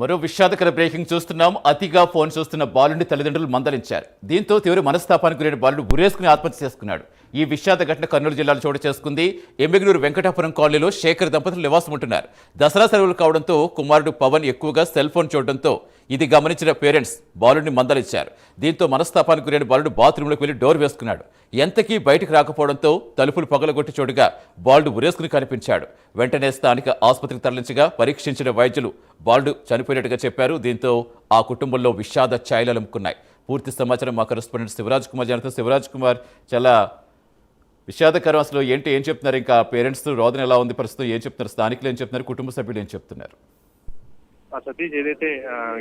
మరో విషాదకర బ్రేకింగ్ చూస్తున్నాం. అతిగా ఫోన్ చూస్తున్న బాలుని తల్లిదండ్రులు మందలించారు. దీంతో తీవ్ర మనస్తాపానికి గురైన బాలుడు ఉరేసుకుని ఆత్మహత్య చేసుకున్నాడు. ఈ విషాద ఘటన కర్నూలు జిల్లాలో చోటు చేసుకుంది. ఎమ్మిగనూరు వెంకటాపురం కాలనీలో శేఖర్ దంపతులు నివాసం ఉంటున్నారు. దసరా సెలవులు కావడంతో కుమారుడు పవన్ ఎక్కువగా సెల్ ఫోన్ చూడడంతో ఇది గమనించిన పేరెంట్స్ బాలుడిని మందలిచ్చారు దీంతో మనస్తాపానికి గురైన బాలుడు బాత్రూంలోకి వెళ్ళి డోర్ వేసుకున్నాడు. ఎంతకీ బయటకు రాకపోవడంతో తలుపులు పగలగొట్టి చోటుగా బాలుడు ఉరేసుకుని కనిపించాడు. వెంటనే స్థానిక ఆసుపత్రికి తరలించగా పరీక్షించిన వైద్యులు బాలుడు చనిపోయినట్టుగా చెప్పారు. దీంతో ఆ కుటుంబంలో విషాద ఛాయలు అలుముకున్నాయి. పూర్తి సమాచారం మా కరెస్పాండెంట్ శివరాజ్ కుమార్ జనతో శివరాజ్ కుమార్ చాలా విషాదకరం అసలు ఏంటి? ఏం చెప్తున్నారు? ఇంకా పేరెంట్స్ రోదన ఎలా ఉంది? ప్రస్తుతం ఏం చెప్తున్నారు? స్థానికులు ఏం చెప్తున్నారు? కుటుంబ సభ్యులు ఏం చెప్తున్నారు? ఆ సతీష్ ఏదైతే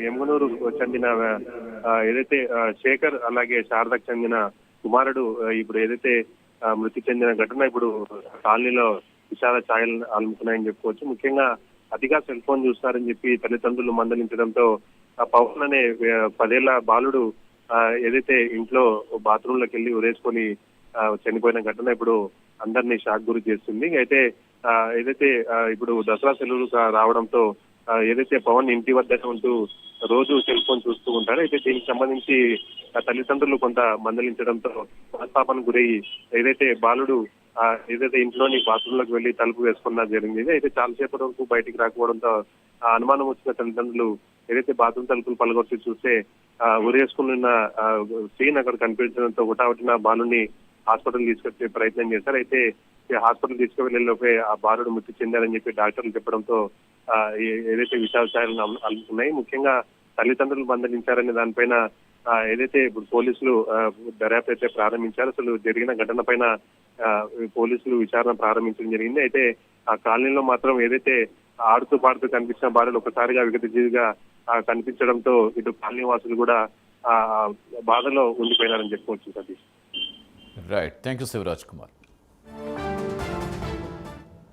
యమునూరు చెందిన ఏదైతే శేఖర్ అలాగే శారదకు చెందిన కుమారుడు ఇప్పుడు ఏదైతే మృతి చెందిన ఘటన ఇప్పుడు కాలనీలో విషాద ఛాయలు అలుముకున్నాయని చెప్పుకోవచ్చు. ముఖ్యంగా అతిగా సెల్ ఫోన్ చూస్తారని చెప్పి తల్లిదండ్రులు మందలించడంతో ఆ పవన్ అనే పదేళ్ళ బాలుడు ఆ, ఏదైతే ఇంట్లో బాత్రూమ్లోకి వెళ్ళి ఉరేసుకొని చనిపోయిన ఘటన ఇప్పుడు అందరినీ షాక్ గురి చేస్తుంది. అయితే ఆ, ఏదైతే ఇప్పుడు దసరా సెలవులు రావడంతో ఏదైతే పవన్ ఇంటి వద్ద ఉంటూ రోజు సెల్ ఫోన్ చూస్తూ ఉంటారు అయితే దీనికి సంబంధించి తల్లిదండ్రులు కొంత మందలించడంతో మనస్తాపానికి గురయ్యి ఏదైతే బాలుడు ఏదైతే ఇంట్లోని బాత్రూమ్లోకి వెళ్ళి తలుపు వేసుకున్నా జరిగింది. అయితే చాలాసేపటి వరకు బయటికి రాకపోవడంతో ఆ అనుమానం వచ్చిన తల్లిదండ్రులు ఏదైతే బాత్రూమ్ తలుపులు పలగొట్టి చూస్తే ఆ, ఉరేసుకున్న ఆ, సీన్ అక్కడ కనిపించడంతో హుటాహుటిన బాలుని హాస్పిటల్ తీసుకొచ్చే ప్రయత్నం చేశారు. అయితే హాస్పిటల్ తీసుకువెళ్ళే లోపే ఆ బాలుడు మృతి చెందారని చెప్పి డాక్టర్లు చెప్పడంతో ఏదైతే విషాద ఛాయలు ముఖ్యంగా తల్లిదండ్రులు బంధించారనే దానిపైన ఏదైతే ఇప్పుడు పోలీసులు దర్యాప్తు అయితే ప్రారంభించారు అసలు జరిగిన ఘటన పైన పోలీసులు విచారణ ప్రారంభించడం జరిగింది. అయితే ఆ కాలనీలో మాత్రం ఏదైతే ఆడుతూ పాడుతూ కనిపించిన బాలుడు ఒకసారిగా విగత జీవిగా కనిపించడంతో ఇటు కాలనీ వాసులు కూడా ఆ, బాధలో ఉండిపోయినారని చెప్పుకోవచ్చు Satish. Right thank you Shivaraj Kumar